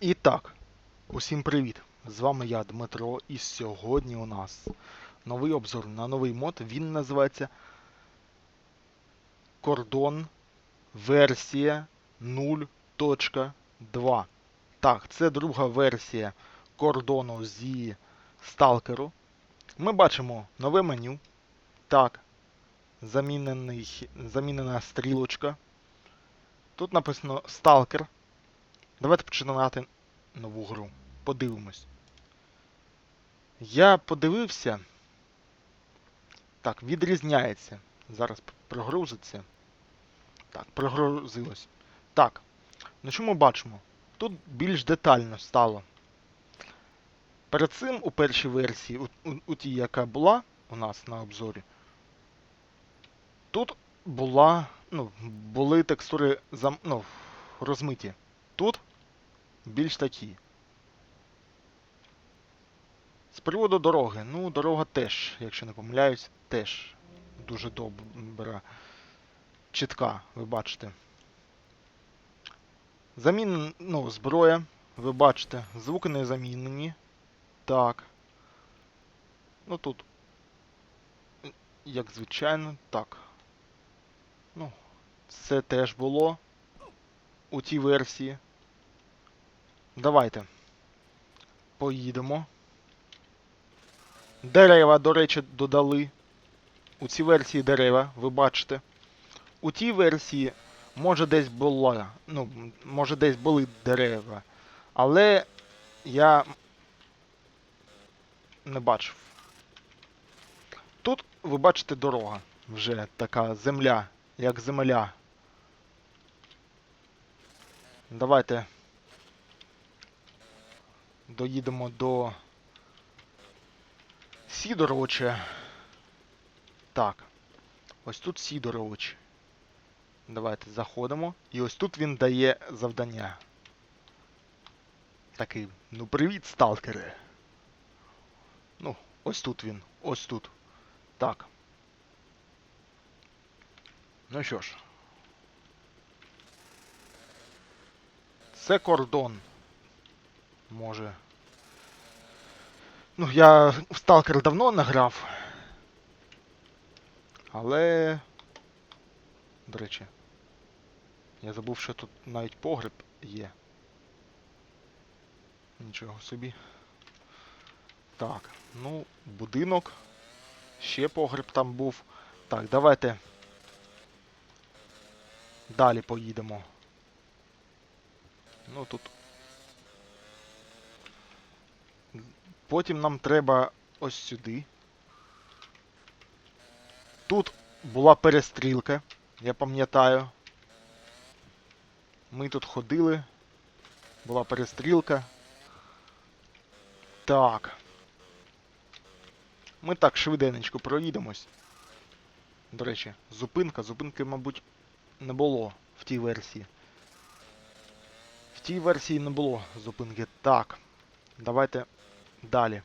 І так, усім привіт! З вами я, Дмитро, і сьогодні у нас новий обзор на новий мод. Він називається Кордон версія 0.2. Так, це друга версія кордону зі сталкеру. Ми бачимо нове меню. Так, замінена стрілочка. Тут написано Сталкер. Давайте починати нову гру. Подивимось. Я подивився. Так, відрізняється. Зараз прогрузиться. Так, прогрузилось. Так. Ну що ми бачимо? Тут більш детально стало. Перед цим у першій версії, у, у, у тій, яка була у нас на обзорі, тут була, ну, були текстури зам, ну, розмиті. Більш такі. З приводу дороги. Ну, дорога теж, якщо не помиляюсь, теж дуже добра. Чітка, ви бачите. Замін, ну, зброя, ви бачите, звуки не замінені. Так. Ну тут. Як звичайно, так. Ну, це теж було у тій версії. Давайте. Поїдемо. Дерева, до речі, додали. У цій версії дерева, ви бачите. У тій версії може десь була. Ну, може десь були дерева. Але я не бачив. Тут ви бачите дорога. Вже така земля, як земля. Давайте доїдемо до Сідоровича. Так. Ось тут Сідорович. Давайте заходимо. І ось тут він дає завдання. Такий. Ну привіт, сталкери. Ну, ось тут він. Ось тут. Так. Ну що ж. Це кордон. Може. Ну, я в Сталкер давно не грав. Але. До речі. Я забув, що тут навіть погреб є. Нічого собі. Так, ну, будинок. Ще погреб там був. Так, давайте. Далі поїдемо. Ну тут. Потім нам треба ось сюди. Тут була перестрілка, я пам'ятаю. Ми тут ходили. Була перестрілка. Так. Ми так швиденечко проїдемось. До речі, зупинка. Зупинки, мабуть, не було в тій версії. В тій версії не було зупинки. Так. Давайте далі.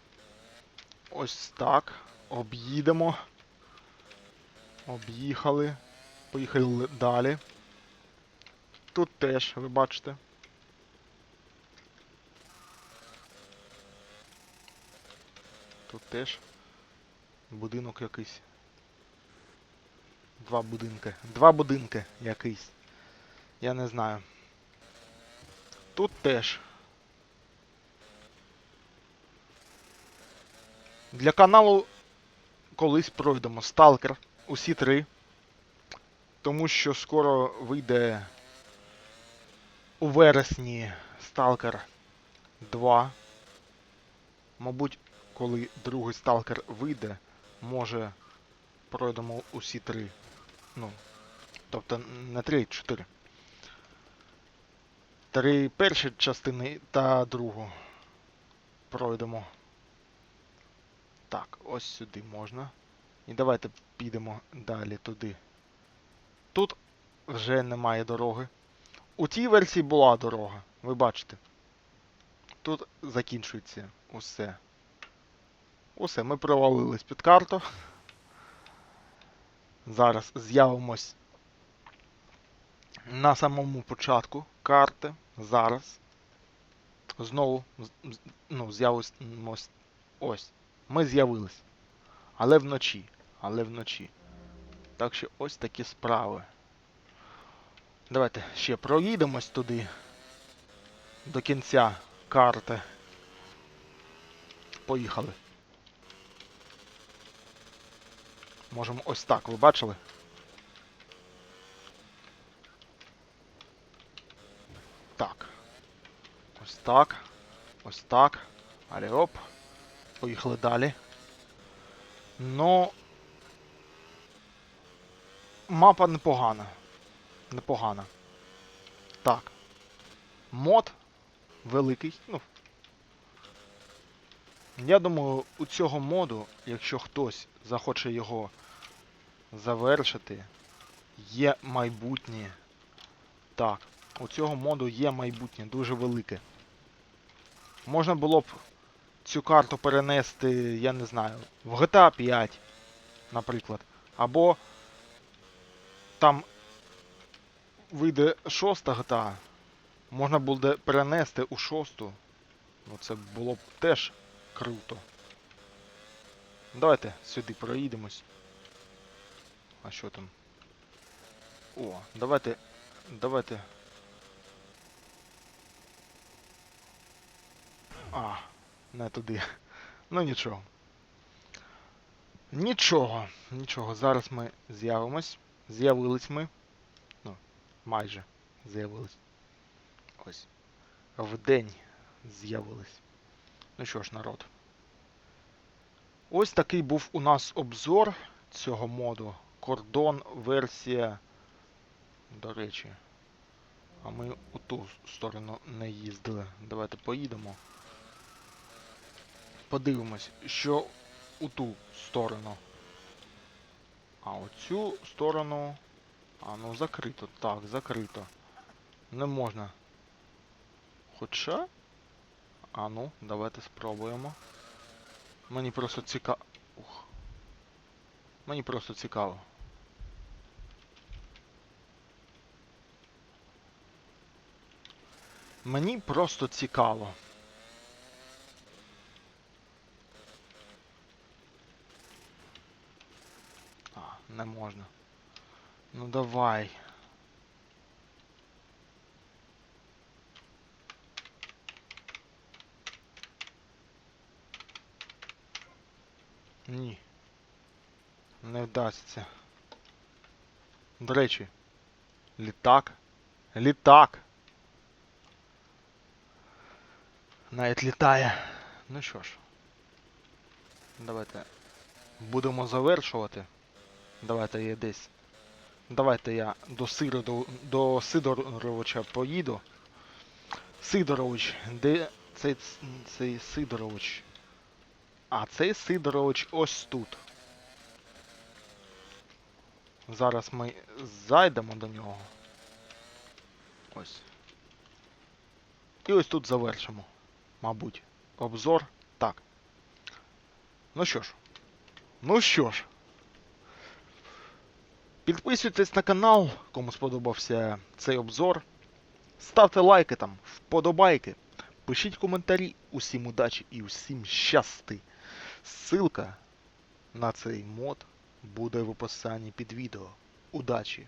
Ось так. Об'їдемо. Об'їхали. Поїхали далі. Тут теж, ви бачите. Тут теж будинок якийсь. Два будинки. Два будинки якийсь. Я не знаю. Тут теж. Для каналу колись пройдемо Сталкер. Усі три. Тому що скоро вийде у вересні Stalker 2. Мабуть, коли другий Stalker вийде, може пройдемо усі три. Ну, тобто не три, чотири. Три перші частини та другу пройдемо. Так, ось сюди можна. І давайте підемо далі туди. Тут вже немає дороги. У тій версії була дорога, ви бачите. Тут закінчується усе. Усе, ми провалились під карту. Зараз з'явимось на самому початку карти. Зараз. знову ну, з'явилось ось. Ми з'явились. Але вночі. Але вночі. Так що ось такі справи. Давайте ще проїдемось туди. До кінця карти. Поїхали. Можемо ось так, ви бачили? Так. Ось так. Ось так. Алі оп. Поїхали далі. Ну. Мапа непогана. Непогана. Так. Мод великий. Ну. Я думаю, у цього моду, якщо хтось захоче його завершити, є майбутнє. Так, у цього моду є майбутнє, дуже велике. Можна було б цю карту перенести, я не знаю, в GTA 5, наприклад. Або там вийде шоста GTA, можна буде перенести у шосту. Ну це було б теж круто. Давайте сюди проїдемось. А що там? О, давайте. Давайте. А, не туди. Ну нічого. Нічого, нічого. Зараз ми з'явимось. З'явились ми. Ну, майже з'явились. Ось. В день з'явились. Ну що ж, народ. Ось такий був у нас обзор цього моду. Кордон версія. До речі. А ми у ту сторону не їздили. Давайте поїдемо. Подивимось, що у ту сторону. А оцю сторону. А, ну закрито. Так, закрито. Не можна. Хоча. А ну, давайте спробуємо. Мені просто цікаво. Ух. Мені просто цікаво. Мені просто цікаво. А, не можна. Ну давай. Ні. Не вдасться. До речі. Літак. Літак. Навіть літає. Ну що ж. Давайте будемо завершувати. Давайте я десь. Давайте я до Сироду, до Сидоровича поїду. Сидорович, де цей, цей Сидорович? А цей Сидорович ось тут. Зараз ми зайдемо до нього. Ось. І ось тут завершимо. Мабуть. Обзор. Так. Ну що ж. Ну що ж. Підписуйтесь на канал, кому сподобався цей обзор. Ставте лайки там, вподобайки. Пишіть коментарі. Усім удачі і усім щасти. Ссылка на цей мод буде в описанні під відео. Удачі!